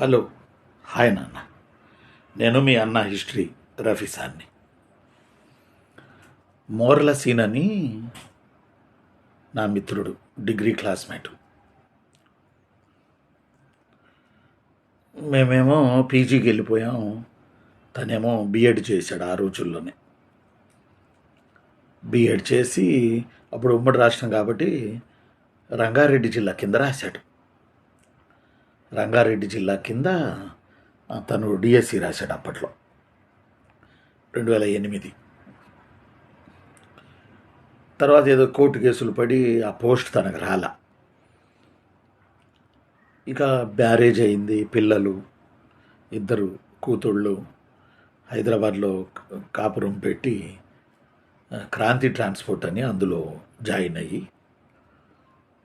Hello. Hi నాన్న. నేను మీ అన్న హిస్టరీ రఫీ సార్ని. సీనని సీన్ అని నా మిత్రుడు డిగ్రీ క్లాస్మేట్. మేమేమో పీజీకి వెళ్ళిపోయాం. తనేమో బీఎడ్ చేశాడు ఆ రోజుల్లోనే. బీఎడ్ చేసి అప్పుడు ఉమ్మడి రాష్ట్రం కాబట్టి రంగారెడ్డి జిల్లా కింద రాశాడు. రంగారెడ్డి జిల్లా కింద తను డిఎస్సి రాశాడు అప్పట్లో. రెండు వేల ఎనిమిది. తర్వాత ఏదో కోర్టు కేసులు పడి ఆ పోస్ట్ తనకు రాల. ఇక బ్యారేజ్ అయింది పిల్లలు ఇద్దరు కూతుళ్ళు హైదరాబాద్లో కాపురం పెట్టి క్రాంతి ట్రాన్స్పోర్ట్ అని అందులో జాయిన్ అయ్యి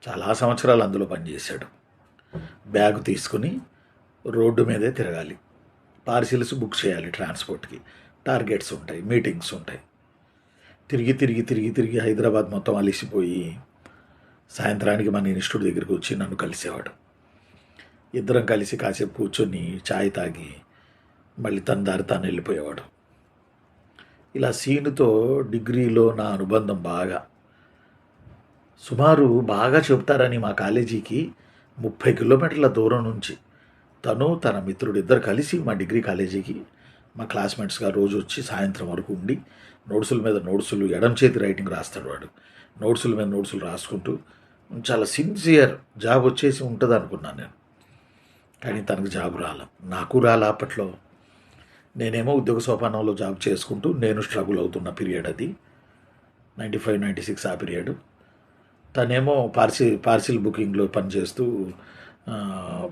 చాలా సంవత్సరాలు అందులో పనిచేశాడు. బ్యాగ్ తీసుకుని రోడ్డు మీదే తిరగాలి. పార్సిల్స్ బుక్ చేయాలి ట్రాన్స్పోర్ట్కి. టార్గెట్స్ ఉంటాయి మీటింగ్స్ ఉంటాయి. తిరిగి తిరిగి తిరిగి తిరిగి హైదరాబాద్ మొత్తం అలిసిపోయి సాయంత్రానికి మన ఇన్స్టిట్యూట్ దగ్గరికి వచ్చి నన్ను కలిసేవాడు. ఇద్దరం కలిసి కాసేపు కూర్చొని ఛాయ్ తాగి మళ్ళీ తన దారి తాను వెళ్ళిపోయేవాడు. ఇలా సీనుతో డిగ్రీలో నా అనుబంధం బాగా. సుమారు బాగా చెప్తారని మా కాలేజీకి ముప్పై కిలోమీటర్ల దూరం నుంచి తను తన మిత్రుడిద్దరు కలిసి మా డిగ్రీ కాలేజీకి మా క్లాస్మేట్స్గా రోజు వచ్చి సాయంత్రం వరకు ఉండి నోట్సుల మీద నోట్సులు ఎడం చేతి రైటింగ్ రాస్తాడు వాడు. నోట్సుల మీద నోట్సులు రాసుకుంటూ చాలా సిన్సియర్ జాబ్ వచ్చేసి ఉంటుంది అనుకున్నాను నేను. కానీ తనకు జాబ్ రాల. నాకు రాల అప్పట్లో. నేనేమో ఉద్యోగ సోపానంలో జాబ్ చేసుకుంటూ నేను స్ట్రగుల్ అవుతున్న పీరియడ్ అది. నైంటీ ఫైవ్ నైంటీ సిక్స్ ఆ పీరియడ్. తనేమో పార్సిల్ పార్సిల్ బుకింగ్లో పనిచేస్తూ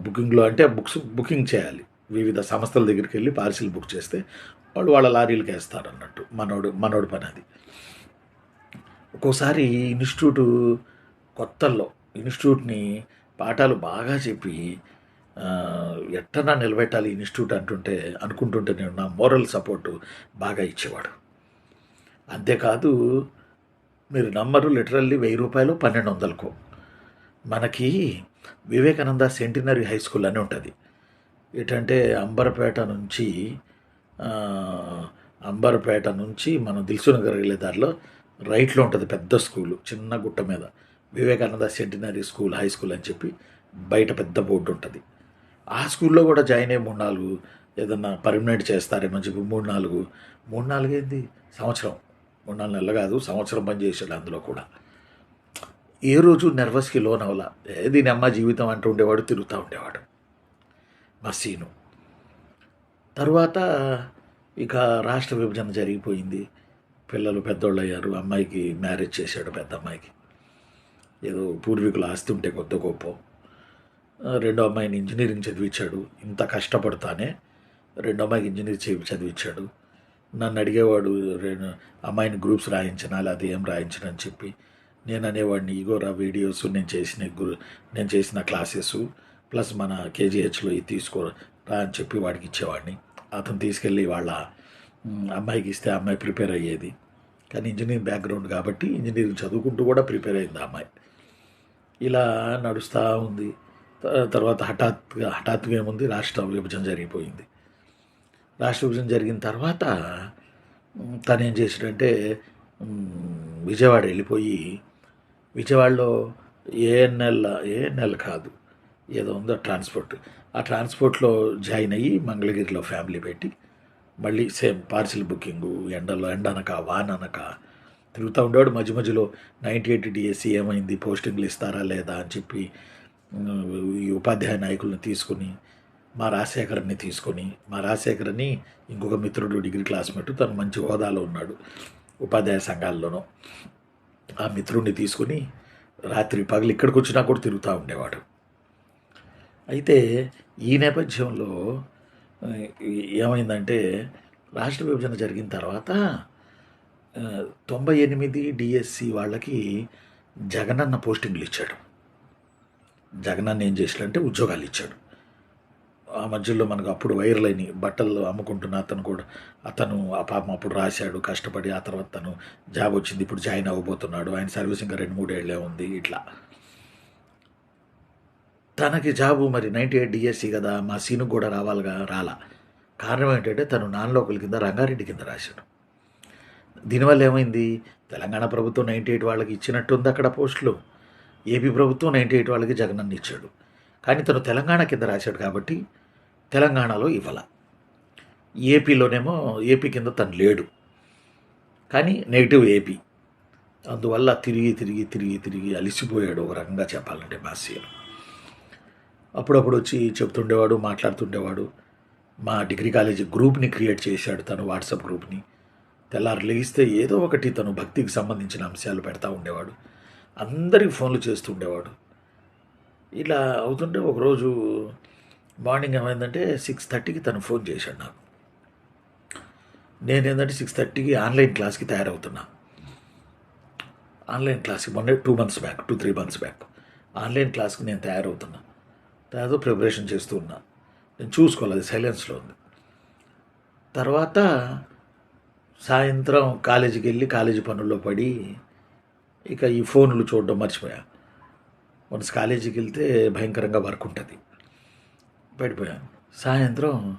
బుకింగ్లో అంటే బుక్స్ బుకింగ్ చేయాలి. వివిధ సంస్థల దగ్గరికి వెళ్ళి పార్సిల్ బుక్ చేస్తే వాళ్ళు వాళ్ళ లారీలకు వేస్తారు అన్నట్టు మనోడు మనోడు పని అది. ఒక్కోసారి ఇన్స్టిట్యూట్ కొత్తల్లో ఇన్స్టిట్యూట్ని పాఠాలు బాగా చెప్పి ఎట్టనా నిలబెట్టాలి ఇన్స్టిట్యూట్ అంటుంటే అనుకుంటుంటే నేను నా మోరల్ సపోర్ట్ బాగా ఇచ్చేవాడు. అంతేకాదు మీరు నమ్మరు లిటరల్లీ వెయ్యి రూపాయలు పన్నెండు వందలకు. మనకి వివేకానంద సెంటినరీ హై స్కూల్ అని ఉంటుంది. ఏంటంటే అంబర్పేట నుంచి అంబర్పేట నుంచి మనం దిల్సునగర్ వెళ్ళే దారిలో రైట్లో ఉంటుంది పెద్ద స్కూలు చిన్న గుట్ట మీద. Vivekananda centenary school high school అని చెప్పి బయట పెద్ద బోర్డు ఉంటుంది. ఆ స్కూల్లో కూడా జాయిన్ అయ్యి మూడు నాలుగు ఏదన్నా పర్మనెంట్ చేస్తారేమో చెప్పి మూడు నాలుగు. మూడు నాలుగు ఏంది సంవత్సరం. మూడు నాలుగు నెలలు కాదు సంవత్సరం పనిచేసాడు అందులో కూడా. ఏ రోజు నర్వస్కి లోన్ అవలా దీని అమ్మ జీవితం అంటూ ఉండేవాడు తిరుగుతూ ఉండేవాడు. మా సీను తర్వాత ఇక రాష్ట్ర విభజన జరిగిపోయింది. పిల్లలు పెద్దోళ్ళు అయ్యారు అమ్మాయికి మ్యారేజ్ చేశాడు పెద్ద అమ్మాయికి. ఏదో పూర్వీకులు ఆస్తి ఉంటే కొద్ది గొప్ప. రెండో అమ్మాయిని ఇంజనీరింగ్ చదివించాడు. ఇంత కష్టపడతానే రెండో అమ్మాయికి ఇంజనీర్ చదివించాడు. నన్ను అడిగేవాడు అమ్మాయిని గ్రూప్స్ రాయించినా అది ఏం రాయించను అని చెప్పి నేను అనేవాడిని ఇగోరా వీడియోస్ నేను చేసిన గురు నేను చేసిన క్లాసెస్ ప్లస్ మన కేజీహెచ్లో ఇది తీసుకో రా అని చెప్పి వాడికి ఇచ్చేవాడిని. అతను తీసుకెళ్ళి వాళ్ళ అమ్మాయికి ఇస్తే అమ్మాయి ప్రిపేర్ అయ్యేది. కానీ ఇంజనీరింగ్ బ్యాక్గ్రౌండ్ కాబట్టి ఇంజనీరింగ్ చదువుకుంటూ కూడా ప్రిపేర్ అయింది ఆ అమ్మాయి. ఇలా నడుస్తూ ఉంది. తర్వాత హఠాత్తుగా హఠాత్తుగా ఏముంది? రాష్ట్ర విభజన జరిగిపోయింది. రాష్ట్ర విభజన జరిగిన తర్వాత తను ఏం చేసాడంటే విజయవాడ వెళ్ళిపోయి విజయవాడలో ఏఎన్ఎల్ ఏఎన్ఎల్ కాదు ఏదో ఉందో ట్రాన్స్పోర్ట్. ఆ ట్రాన్స్పోర్ట్లో జాయిన్ అయ్యి మంగళగిరిలో ఫ్యామిలీ పెట్టి మళ్ళీ సేమ్ పార్సిల్ బుకింగు ఎండలో ఎండనక వాననక తిరుగుతూ ఉండేవాడు. మధ్య మధ్యలో నైంటీ ఎయిట్ డిఎస్సి ఏమైంది పోస్టింగ్లు ఇస్తారా లేదా అని చెప్పి ఈ ఉపాధ్యాయ నాయకులను తీసుకుని మా రాజశేఖర్ని తీసుకొని మా రాజశేఖర్ని ఇంకొక మిత్రుడు డిగ్రీ క్లాస్మేట్ తను మంచి హోదాలో ఉన్నాడు ఉపాధ్యాయ సంఘాల్లోనూ. ఆ మిత్రుడిని తీసుకుని రాత్రి పగలు ఇక్కడికి వచ్చినా కూడా తిరుగుతూ ఉండేవాడు. అయితే ఈ నేపథ్యంలో ఏమైందంటే రాష్ట్ర విభజన జరిగిన తర్వాత తొంభై ఎనిమిది డిఎస్సి వాళ్ళకి జగనన్న పోస్టింగ్లు ఇచ్చాడు. జగనన్న ఏం చేసాడంటే ఉద్యోగాలు ఇచ్చాడు. ఆ మధ్యలో మనకు అప్పుడు వైరల్ అయినాయి బట్టలు అమ్ముకుంటున్న అతను కూడా అతను ఆ పాపం అప్పుడు రాశాడు కష్టపడి ఆ తర్వాత తను జాబ్ వచ్చింది ఇప్పుడు జాయిన్ అవ్వబోతున్నాడు ఆయన సర్వీస్ ఇంకా రెండు మూడేళ్ళే ఉంది ఇట్లా. తనకి జాబు మరి నైంటీ ఎయిట్ డిఎస్సి కదా మా సీను కూడా రావాలిగా రాలా. కారణం ఏంటంటే తను నాన్ లోకల్ కింద రంగారెడ్డి కింద రాశాడు. దీనివల్ల ఏమైంది? తెలంగాణ ప్రభుత్వం నైంటీ ఎయిట్ వాళ్ళకి ఇచ్చినట్టుంది అక్కడ పోస్టులు. ఏపీ ప్రభుత్వం నైంటీ ఎయిట్ వాళ్ళకి జగనన్న ఇచ్చాడు. కానీ తను తెలంగాణ కింద రాశాడు కాబట్టి తెలంగాణలో ఇవ్వాల. ఏపీలోనేమో ఏపీ కింద తను లేడు. కానీ నెగిటివ్ ఏపీ. అందువల్ల తిరిగి తిరిగి తిరిగి తిరిగి అలిసిపోయాడు ఒక రకంగా చెప్పాలంటే మా అప్పుడప్పుడు వచ్చి చెప్తుండేవాడు మాట్లాడుతుండేవాడు. మా డిగ్రీ కాలేజీ గ్రూప్ని క్రియేట్ చేశాడు తను వాట్సాప్ గ్రూప్ని. తెల్లారు లేగిస్తే ఏదో ఒకటి తను భక్తికి సంబంధించిన అంశాలు పెడతా ఉండేవాడు. అందరికి ఫోన్లు చేస్తూ ఉండేవాడు. ఇలా అవుతుంటే ఒకరోజు మార్నింగ్ ఏమైందంటే సిక్స్ థర్టీకి తను ఫోన్ చేశాడు నాకు. నేను ఏంటంటే సిక్స్ థర్టీకి ఆన్లైన్ క్లాస్కి తయారవుతున్నా. ఆన్లైన్ క్లాస్కి మొన్న two months back two three months back. Online క్లాస్కి నేను తయారవుతున్నా. తయారు ప్రిపరేషన్ చేస్తూ ఉన్నా. నేను చూసుకోవాలి అది సైలెన్స్లో ఉంది. తర్వాత సాయంత్రం కాలేజీకి వెళ్ళి కాలేజీ పనుల్లో పడి ఇక ఈ ఫోన్లు చూడడం మర్చిపోయా. వన్స్ కాలేజీకి వెళ్తే భయంకరంగా వర్క్ ఉంటుంది. పడిపోయాను సాయంత్రం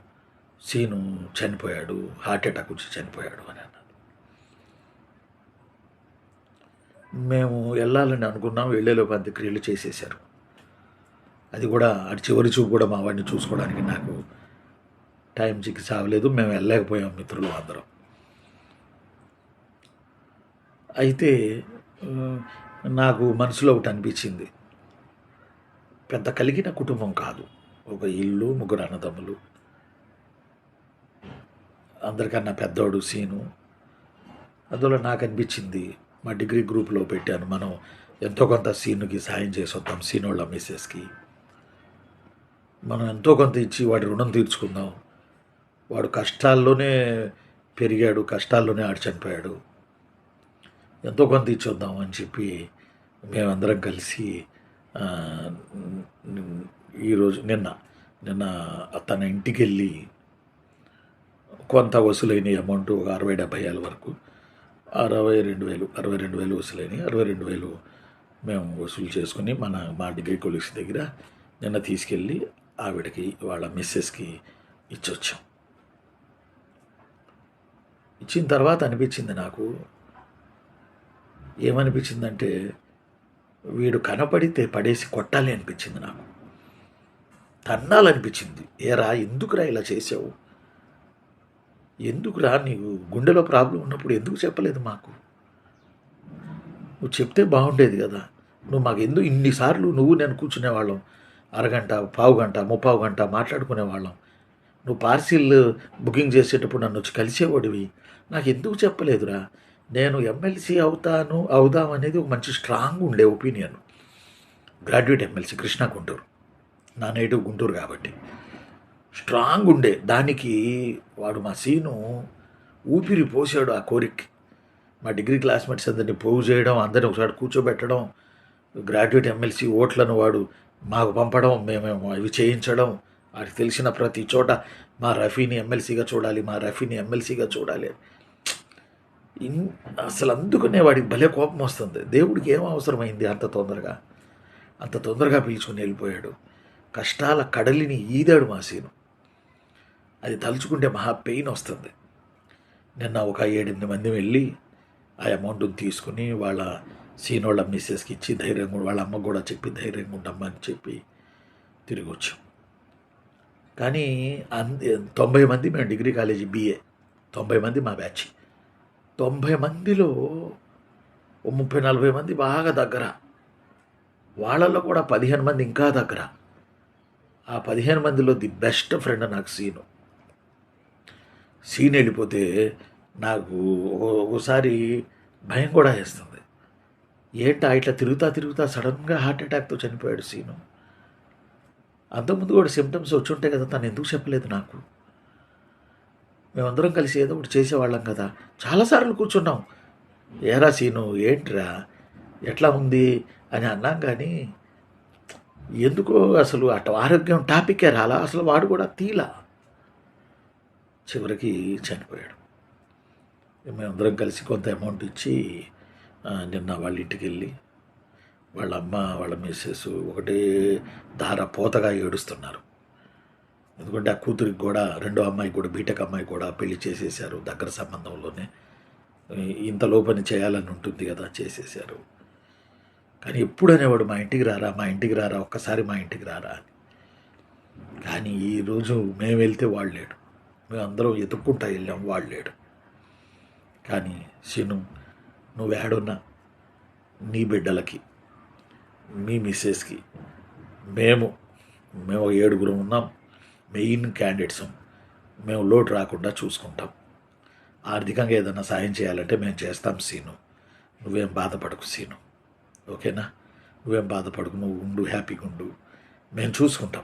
సీను చనిపోయాడు హార్ట్ అటాక్ వచ్చి చనిపోయాడు అని అన్నారు మేము వెళ్ళాలని అనుకున్నాం వెళ్ళేలోపు అంత్యక్రియలు చేసేసారు అది కూడా అటు చివరి చూపు కూడా మా వాడిని చూసుకోవడానికి నాకు టైం చిక్కి సావలేదు. మేము వెళ్ళలేకపోయాం మిత్రులు అందరం. అయితే నాకు మనసులో ఒకటి అనిపించింది. పెద్ద కలిగిన కుటుంబం కాదు. ఒక ఇల్లు ముగ్గురు అన్నదమ్ములు. అందరికన్నా పెద్దోడు సీను. అందులో నాకు అనిపించింది మా డిగ్రీ గ్రూప్లో పెట్టాను. మనం ఎంతో కొంత సీనుకి సాయం చేసి వద్దాం సీనోళ్ళ మిస్సెస్కి. మనం ఎంతో కొంత ఇచ్చి వాడి రుణం తీర్చుకుందాం. వాడు కష్టాల్లోనే పెరిగాడు కష్టాల్లోనే ఆడు చనిపోయాడు. ఎంతో కొంత ఇచ్చొద్దాం అని చెప్పి మేమందరం కలిసి ఈరోజు నిన్న నిన్న తన ఇంటికి వెళ్ళి కొంత వసూలైన అమౌంట్ ఒక అరవై డెబ్బై ఏళ్ళ వరకు అరవై రెండు వేలు అరవై రెండు వేలు వసూలైనవి అరవై రెండు వేలు మేము వసూలు చేసుకుని మన మా డిగ్రీ కొలీగ్స్ దగ్గర నిన్న తీసుకెళ్ళి ఆవిడకి వాళ్ళ మిస్సెస్కి ఇచ్చొచ్చాం. ఇచ్చిన తర్వాత అనిపించింది నాకు ఏమనిపించిందంటే వీడు కనపడితే పడేసి కొట్టాలి అనిపించింది నాకు. తన్నాలనిపించింది. ఏరా ఎందుకురా ఇలా చేసావు ఎందుకురా నీకు గుండెలో ప్రాబ్లం ఉన్నప్పుడు ఎందుకు చెప్పలేదు మాకు? నువ్వు చెప్తే బాగుండేది కదా. నువ్వు మాకు ఎందుకు ఇన్నిసార్లు నువ్వు నేను కూర్చునేవాళ్ళం. అరగంట పావు గంట ముప్పావు గంట మాట్లాడుకునేవాళ్ళం. నువ్వు పార్సిల్ బుకింగ్ చేసేటప్పుడు నన్ను వచ్చి కలిసేవాడివి. నాకు ఎందుకు చెప్పలేదురా? నేను ఎమ్మెల్సీ అవుతాను అవుదాం అనేది ఒక మంచి స్ట్రాంగ్ ఉండే opinion. Graduate MLC Krishna Guntur. నా నేటివ్ గుంటూరు కాబట్టి. స్ట్రాంగ్ ఉండే. దానికి వాడు మా సీను ఊపిరి పోసాడు ఆ కోరికకి. మా డిగ్రీ క్లాస్మేట్స్ అందరినీ పోగు చేయడం అందరిని ఒకసారి కూర్చోబెట్టడం గ్రాడ్యుయేట్ ఎమ్మెల్సీ ఓట్లను వాడు మాకు పంపడం మేమేమో అవి చేయించడం వాడికి తెలిసిన ప్రతి చోట మా రఫీని ఎమ్మెల్సీగా చూడాలి మా రఫీని ఎమ్మెల్సీగా చూడాలి. ఇన్ అసలు అందుకనే వాడికి భలే కోపం వస్తుంది. దేవుడికి ఏం అవసరమైంది అంత తొందరగా? అంత తొందరగా పిలుచుకుని వెళ్ళిపోయాడు. కష్టాల కడలిని ఈదాడు మా సీను అది తలుచుకుంటే మహా పెయిన్ వస్తుంది. నిన్న ఒక ఏడెనిమిది మంది వెళ్ళి ఆ అమౌంట్ తీసుకుని వాళ్ళ సీనోళ్ళ మిస్సెస్కి ఇచ్చి ధైర్యంగా వాళ్ళ అమ్మ కూడా చెప్పి ధైర్యంగా ఉండమ్మని చెప్పి తిరిగి వచ్చాం కానీ అంది తొంభై మంది మేము డిగ్రీ కాలేజీ బీఏ తొంభై మంది మా బ్యాచ్. తొంభై మందిలో ముప్పై నలభై మంది బాగా దగ్గర. వాళ్ళల్లో కూడా పదిహేను మంది ఇంకా దగ్గర. ఆ పదిహేను మందిలో ది బెస్ట్ ఫ్రెండ్ నాకు సీను. సీన్ వెళ్ళిపోతే నాకు ఒకసారి భయం కూడా వేస్తుంది. ఏంటా ఇట్లా తిరుగుతా తిరుగుతా సడన్గా హార్ట్ అటాక్తో చనిపోయాడు సీను. అంతకుముందు కూడా సిమ్టమ్స్ వచ్చి ఉంటాయి కదా తను ఎందుకు చెప్పలేదు నాకు? మేమందరం కలిసి ఏదో ఒకటి చేసేవాళ్ళం కదా. చాలాసార్లు కూర్చున్నాం. ఏరా సీను ఏంట్రా? ఎట్లా ఉంది? అని అన్నాం కానీ ఎందుకో అసలు అటు ఆరోగ్యం టాపికే రాలా అసలు వాడు కూడా తీలా. చివరికి చనిపోయాడు. మేమందరం కలిసి కొంత అమౌంట్ ఇచ్చి నిన్న వాళ్ళ ఇంటికి వెళ్ళి వాళ్ళ అమ్మ వాళ్ళ మిస్సెస్ ఒకటే ధార పోతగా ఏడుస్తున్నారు. ఎందుకంటే ఆ కూతురికి కూడా రెండో అమ్మాయి కూడా బీటెక్ అమ్మాయి కూడా పెళ్ళి చేసేసారు దగ్గర సంబంధంలోనే. ఇంతలో పని చేయాలని ఉంటుంది కదా చేసేసారు కానీ ఎప్పుడు అనేవాడు మా ఇంటికి రారా మా ఇంటికి రారా ఒక్కసారి మా ఇంటికి రారా అని. కానీ ఈరోజు మేము వెళ్తే వాడు లేడు. మేము అందరం ఎతుక్కుంటా వెళ్ళాం వాడు లేడు. కానీ శను నువ్వు ఏడున్నా నీ బిడ్డలకి మీ మిస్సెస్కి మేము మేము ఏడుగురం ఏడుగురు ఉన్నాం. మెయిన్ క్యాండిడేట్స్ మేము లోటు రాకుండా చూసుకుంటాం. ఆర్థికంగా ఏదైనా సాయం చేయాలంటే మేము చేస్తాం సీను నువ్వేం బాధపడకు సీను ఓకేనా? నువ్వేం బాధపడకు నువ్వు ఉండు హ్యాపీగా ఉండు. మేము చూసుకుంటాం.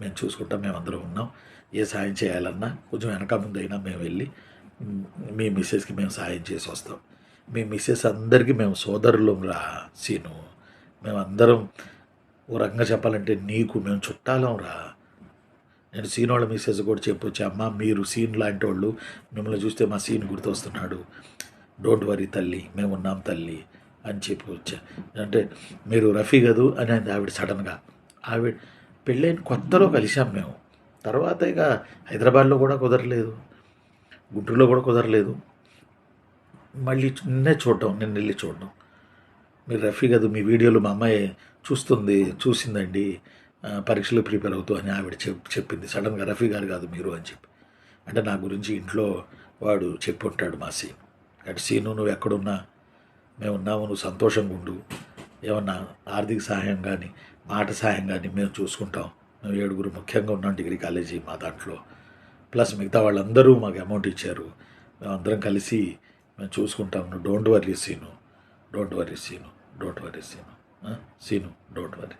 మేము చూసుకుంటాం మేము అందరం ఉన్నాం. ఏ సాయం చేయాలన్నా కొంచెం వెనక ముందైనా మేము వెళ్ళి మీ మిస్సెస్కి మేము సాయం చేసి వస్తాం. మీ మిస్సెస్ అందరికీ మేము సోదరులంరా సీను. మేమందరం ఓ రకంగా చెప్పాలంటే నీకు మేము చుట్టాలంరా నేను సీన్ వాళ్ళ మిస్సెస్ కూడా చెప్పొచ్చు అమ్మ మీరు సీన్ లాంటి వాళ్ళు మిమ్మల్ని చూస్తే మా సీన్ గుర్తొస్తున్నాడు. డోంట్ వరీ తల్లి మేము ఉన్నాం తల్లి. అని చెప్పి వచ్చా. అంటే మీరు రఫీ కదూ అని అంది ఆవిడ సడన్గా. ఆవిడ పెళ్ళైన కొత్తలో కలిసాం మేము. తర్వాత ఇక హైదరాబాద్లో కూడా కుదరలేదు. గుంటూరులో కూడా కుదరలేదు. మళ్ళీ నిన్నే చూడడం నిన్న వెళ్ళి చూడడం. మీరు రఫీ కదా మీ వీడియోలు మా అమ్మాయి చూస్తుంది చూసిందండి. పరీక్షలు ప్రిపేర్ అవుతూ అని ఆవిడ చెప్పింది. సడన్గా రఫీ గారు కాదు మీరు అని చెప్పి. అంటే నా గురించి ఇంట్లో వాడు చెప్పి ఉంటాడు మా సీన్. అటు సీను నువ్వు ఎక్కడున్నా మేము ఉన్నాము నువ్వు సంతోషంగా ఉండు. ఏమన్నా ఆర్థిక సహాయం కానీ మాట సహాయం కానీ మేము చూసుకుంటాం. మేము ఏడుగురు ముఖ్యంగా ఉన్నాం డిగ్రీ కాలేజీ మా దాంట్లో. ప్లస్ మిగతా వాళ్ళందరూ మాకు అమౌంట్ ఇచ్చారు. మేము అందరం కలిసి మేము చూసుకుంటాం. నువ్వు don't worry Seenu. Don't worry Seenu. Don't worry Seenu. Seenu don't worry.